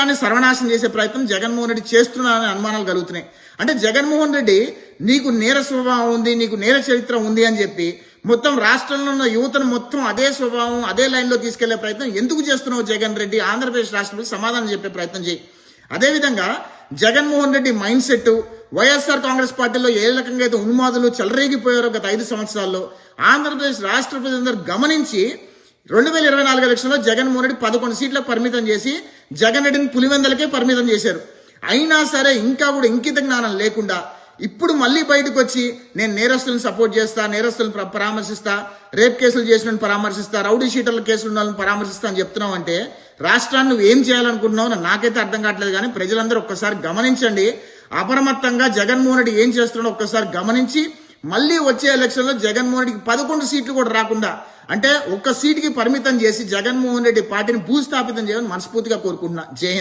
రాష్ట్రాన్ని సర్వనాశనం చేసే ప్రయత్నం జగన్మోహన్ రెడ్డి చేస్తున్నారని అనుమానాలు కలుగుతున్నాయి. అంటే జగన్మోహన్ రెడ్డి నీకు నేర స్వభావం ఉంది నీకు నేర చరిత్ర ఉంది అని చెప్పి మొత్తం రాష్ట్రంలో ఉన్న యువతను మొత్తం అదే స్వభావం అదే లైన్లో తీసుకెళ్ళే ప్రయత్నం ఎందుకు చేస్తున్నావు జగన్ రెడ్డి? ఆంధ్రప్రదేశ్ రాష్ట్రపతి సమాధానం చెప్పే ప్రయత్నం చేయి. అదేవిధంగా Jaganmohan Reddy mindset YSR Congress పార్టీలో ఏ రకంగా అయితే ఉన్మాదులు చెలరేగిపోయారో గత ఐదు సంవత్సరాల్లో. ఆంధ్రప్రదేశ్ రాష్ట్ర ప్రజలందరూ గమనించి రెండు వేల ఇరవై నాలుగు ఎలక్షన్లో జగన్మోహన్ రెడ్డి పదకొండు సీట్లకు పరిమితం చేసి జగన్ రెడ్డిని పులివెందలకే పరిమితం చేశారు. అయినా సరే ఇంకా కూడా ఇంకిత జ్ఞానం లేకుండా ఇప్పుడు మళ్ళీ బయటకు వచ్చి నేను నేరస్తులను సపోర్ట్ చేస్తా నేరస్తులను పరామర్శిస్తా రేప్ కేసులు చేసిన పరామర్శిస్తా రౌడీ షీటర్ల కేసులు ఉన్న వాళ్ళని పరామర్శిస్తా అని చెప్తున్నావు అంటే రాష్ట్రాన్ని నువ్వు ఏం చేయాలనుకుంటున్నావు నాకైతే అర్థం కావట్లేదు కానీ ప్రజలందరూ ఒక్కసారి గమనించండి. అప్రమత్తంగా జగన్మోహన్ రెడ్డి ఏం చేస్తున్నాడో ఒక్కసారి గమనించి మళ్ళీ వచ్చే ఎలక్షన్లో జగన్మోహన్ రెడ్డికి పదకొండు సీట్లు కూడా రాకుండా అంటే ఒక్క సీటుకి పరిమితం చేసి జగన్మోహన్ రెడ్డి పార్టీని భూస్థాపితం చేయాలని మనస్ఫూర్తిగా కోరుకుంటున్నా. జై హింద్.